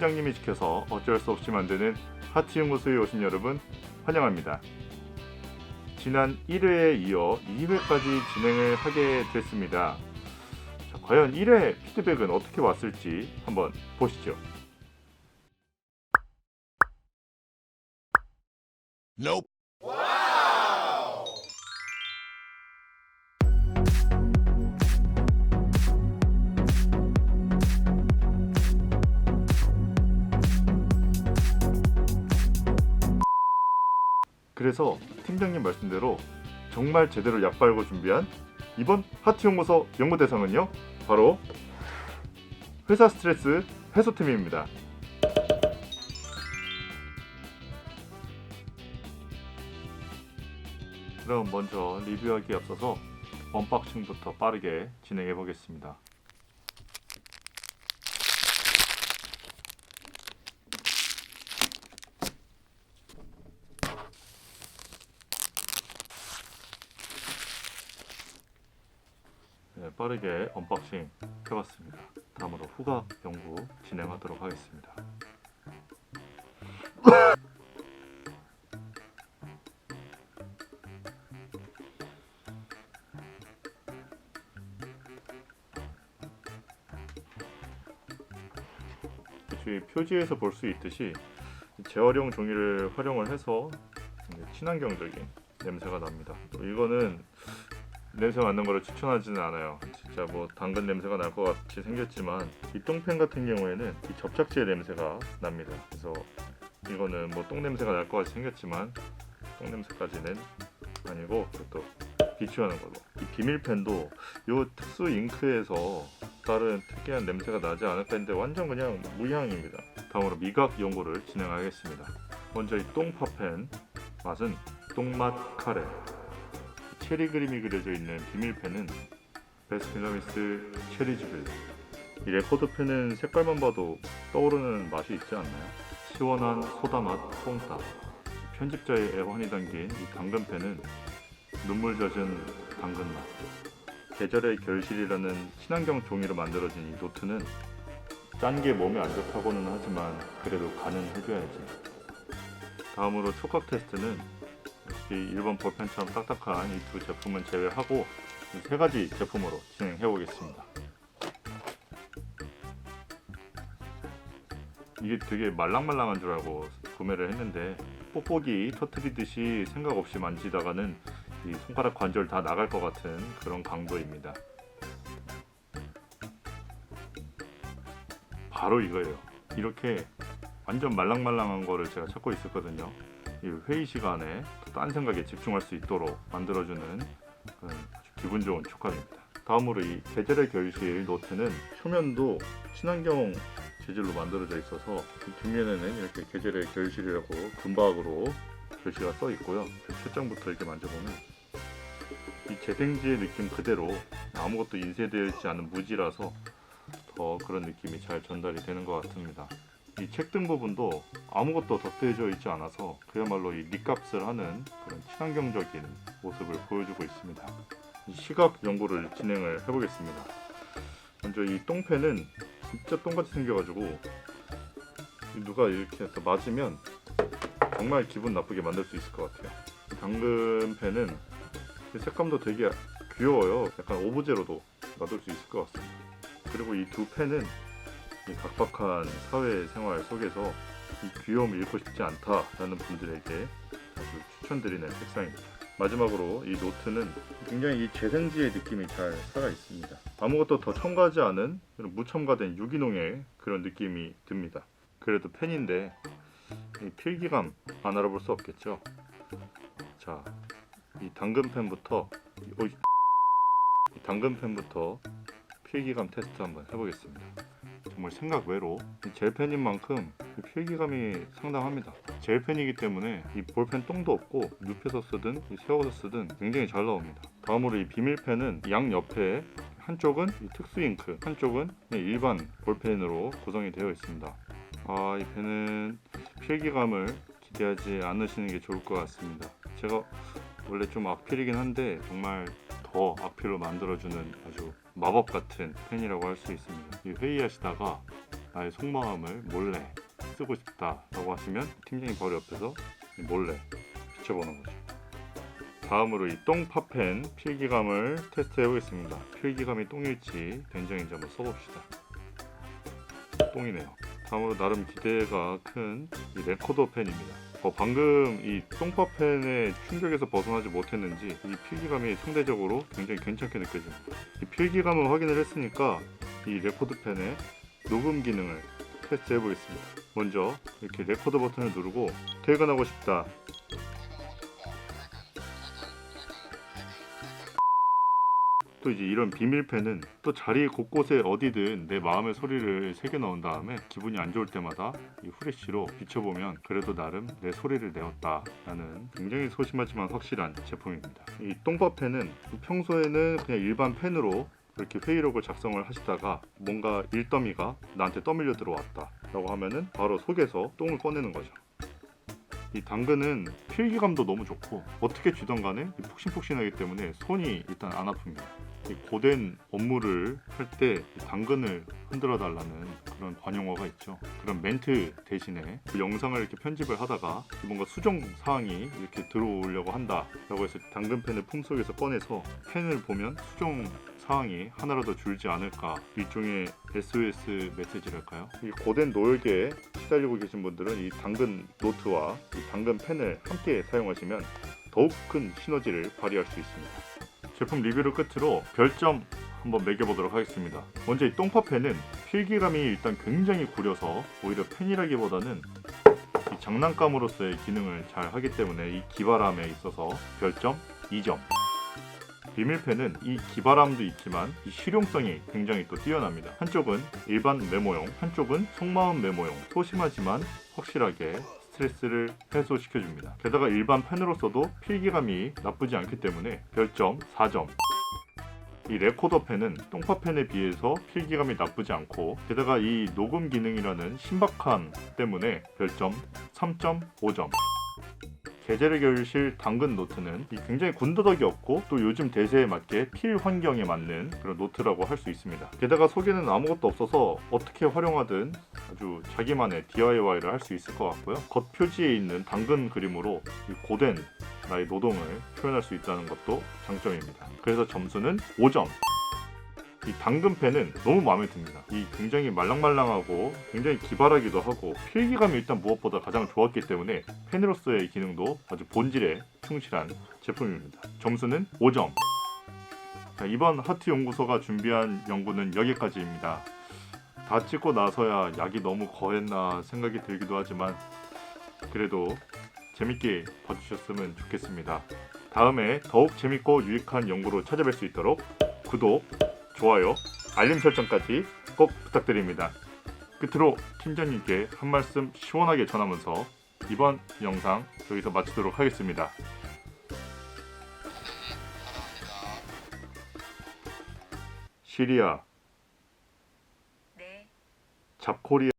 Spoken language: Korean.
팀장님이 지켜서 어쩔 수 없이 만드는 연구소에 오신 여러분 환영합니다. 지난 1회에 이어 2회까지 진행을 하게 됐습니다. 자, 과연 1회 피드백은 어떻게 왔을지 한번 보시죠. Nope. 그래서 팀장님 말씀대로 정말 제대로 약 빨고 준비한 이번 하트 연구소 연구 대상은요 바로 회사 스트레스 해소팀입니다. 그럼 먼저 리뷰하기에 앞서서 언박싱부터 빠르게 진행해 보겠습니다. 빠르게 언박싱 해봤습니다. 다음으로 후각 연구 진행하도록 하겠습니다. 표지에서 볼 수 있듯이 재활용 종이를 활용을 해서 친환경적인 냄새가 납니다. 또 이거는 냄새 맡는 거를 추천하지는 않아요. 진짜 뭐 당근 냄새가 날 것 같이 생겼지만 이 똥팬 같은 경우에는 이 접착제 냄새가 납니다. 그래서 이거는 뭐 똥 냄새가 날 것 같이 생겼지만 똥 냄새까지는 아니고 또 비추하는 걸로. 이 비밀펜도 요 특수 잉크에서 다른 특이한 냄새가 나지 않을까 했는데 완전 그냥 무향입니다. 다음으로 미각 연구를 진행하겠습니다. 먼저 이 똥파펜 맛은 똥맛 카레. 체리 그림이 그려져 있는 비밀펜은 베스킨라빈스 체리즈빌. 이 레코드펜은 색깔만 봐도 떠오르는 맛이 있지 않나요? 시원한 소다 맛 뽕따. 편집자의 애환이 담긴 이 당근펜은 눈물 젖은 당근 맛. 계절의 결실이라는 친환경 종이로 만들어진 이 노트는 짠 게 몸에 안 좋다고는 하지만 그래도 간은 해줘야지. 다음으로 촉각 테스트는 역시 일본 볼펜처럼 딱딱한 이 두 제품은 제외하고 이 세 가지 제품으로 진행해 보겠습니다. 이게 되게 말랑말랑한 줄 알고 구매를 했는데 뽁뽁이 터트리듯이 생각 없이 만지다가는 이 손가락 관절 다 나갈 것 같은 그런 강도입니다. 바로 이거예요. 이렇게 완전 말랑말랑한 거를 제가 찾고 있었거든요. 이 회의 시간에 또딴 생각에 집중할 수 있도록 만들어주는 기분 좋은 촉감입니다. 다음으로 이 계절의 결실 노트는 표면도 친환경 재질로 만들어져 있어서 이 뒷면에는 이렇게 계절의 결실이라고 금박으로 글씨가 써 있고요. 초장부터 이렇게 만져보면 이 재생지의 느낌 그대로 아무것도 인쇄되어 있지 않은 무지라서 더 그런 느낌이 잘 전달이 되는 것 같습니다. 이 책등 부분도 아무것도 덧대져 있지 않아서 그야말로 이 밑값을 하는 그런 친환경적인 모습을 보여주고 있습니다. 이 시각 연구를 진행을 해보겠습니다. 먼저 이 똥펜은 진짜 똥같이 생겨가지고 누가 이렇게 해서 맞으면 정말 기분 나쁘게 만들 수 있을 것 같아요. 당근펜은 색감도 되게 귀여워요. 약간 오브제로도 놔둘 수 있을 것 같습니다. 그리고 이 두 펜은 이 각박한 사회생활 속에서 이 귀여움을 잃고 싶지 않다라는 분들에게 아주 추천드리는 색상입니다. 마지막으로 이 노트는 굉장히 이 재생지의 느낌이 잘 살아 있습니다. 아무것도 더 첨가하지 않은 무첨가된 유기농의 그런 느낌이 듭니다. 그래도 펜인데 이 필기감 안 알아볼 수 없겠죠. 자, 이 당근펜부터 이 당근펜부터 필기감 테스트 한번 해보겠습니다. 정말 생각 외로 이 젤펜인 만큼 이 필기감이 상당합니다. 젤펜이기 때문에 이 볼펜 똥도 없고 눕혀서 쓰든 이 세워서 쓰든 굉장히 잘 나옵니다. 다음으로 이 비밀펜은 양 옆에 한쪽은 이 특수 잉크, 한쪽은 그냥 일반 볼펜으로 구성이 되어 있습니다. 아, 이 펜은 필기감을 기대하지 않으시는 게 좋을 것 같습니다. 제가 원래 좀 악필이긴 한데 정말 더 악필로 만들어주는 아주 마법 같은 펜이라고 할 수 있습니다. 이 회의하시다가 나의 속마음을 몰래 쓰고 싶다라고 하시면 팀장님 바로 옆에서 몰래 비춰보는 거죠. 다음으로 이 똥파펜 필기감을 테스트해 보겠습니다. 필기감이 똥일지 된장인지 한번 써봅시다. 똥이네요. 다음으로 나름 기대가 큰 이 레코더 펜입니다. 어, 방금 이 똥파펜의 충격에서 벗어나지 못했는지 이 필기감이 상대적으로 굉장히 괜찮게 느껴집니다. 이 필기감을 확인을 했으니까 이 레코드 펜의 녹음 기능을 테스트해 보겠습니다. 먼저 이렇게 레코더 버튼을 누르고 퇴근하고 싶다. 또 이제 이런 비밀펜은 또 자리 곳곳에 어디든 내 마음의 소리를 새겨 넣은 다음에 기분이 안 좋을 때마다 이 후레쉬로 비춰보면 그래도 나름 내 소리를 내었다라는 굉장히 소심하지만 확실한 제품입니다. 이 똥밥펜은 평소에는 그냥 일반 펜으로 이렇게 회의록을 작성을 하시다가 뭔가 일더미가 나한테 떠밀려 들어왔다 라고 하면은 바로 속에서 똥을 꺼내는 거죠. 이 당근은 필기감도 너무 좋고 어떻게 쥐던 간에 이 푹신푹신하기 때문에 손이 일단 안 아픕니다. 이 고된 업무를 할 때 당근을 흔들어 달라는 그런 관용어가 있죠. 그런 멘트 대신에 그 영상을 이렇게 편집을 하다가 뭔가 수정 사항이 이렇게 들어오려고 한다라고 해서 당근펜을 품속에서 꺼내서 펜을 보면 수정 사항이 하나라도 줄지 않을까 일종의 SOS 메시지랄까요? 이 고된 노역에 시달리고 계신 분들은 이 당근 노트와 이 당근 펜을 함께 사용하시면 더욱 큰 시너지를 발휘할 수 있습니다. 제품 리뷰를 끝으로 별점 한번 매겨보도록 하겠습니다. 먼저 이 똥파펜은 필기감이 일단 굉장히 구려서 오히려 펜이라기보다는 이 장난감으로서의 기능을 잘 하기 때문에 이 기발함에 있어서 별점 2점. 비밀펜은 이 기발함도 있지만 이 실용성이 굉장히 또 뛰어납니다. 한쪽은 일반 메모용, 한쪽은 속마음 메모용. 소심하지만 확실하게 스트레스를 해소시켜줍니다. 게다가 일반 펜으로 써도 필기감이 나쁘지 않기 때문에 별점 4점. 이 레코더 펜은 똥파 펜에 비해서 필기감이 나쁘지 않고 게다가 이 녹음 기능이라는 신박함 때문에 별점 3.5점. 계절의 결실 당근 노트는 이 굉장히 군더더기 없고 또 요즘 대세에 맞게 필 환경에 맞는 그런 노트라고 할 수 있습니다. 게다가 속에는 아무것도 없어서 어떻게 활용하든 아주 자기만의 DIY를 할 수 있을 것 같고요. 겉 표지에 있는 당근 그림으로 이 고된 나의 노동을 표현할 수 있다는 것도 장점입니다. 그래서 점수는 5점. 이 당근펜은 너무 마음에 듭니다. 이 굉장히 말랑말랑하고 굉장히 기발하기도 하고 필기감이 일단 무엇보다 가장 좋았기 때문에 펜으로서의 기능도 아주 본질에 충실한 제품입니다. 점수는 5점. 자, 이번 하트 연구소가 준비한 연구는 여기까지입니다. 다 찍고 나서야 약이 너무 거했나 생각이 들기도 하지만 그래도 재밌게 봐주셨으면 좋겠습니다. 다음에 더욱 재밌고 유익한 연구로 찾아뵐 수 있도록 구독, 좋아요, 알림 설정까지 꼭 부탁드립니다. 끝으로 팀장님께 한 말씀 시원하게 전하면서 이번 영상 여기서 마치도록 하겠습니다. 시리아, 네. 잡코리아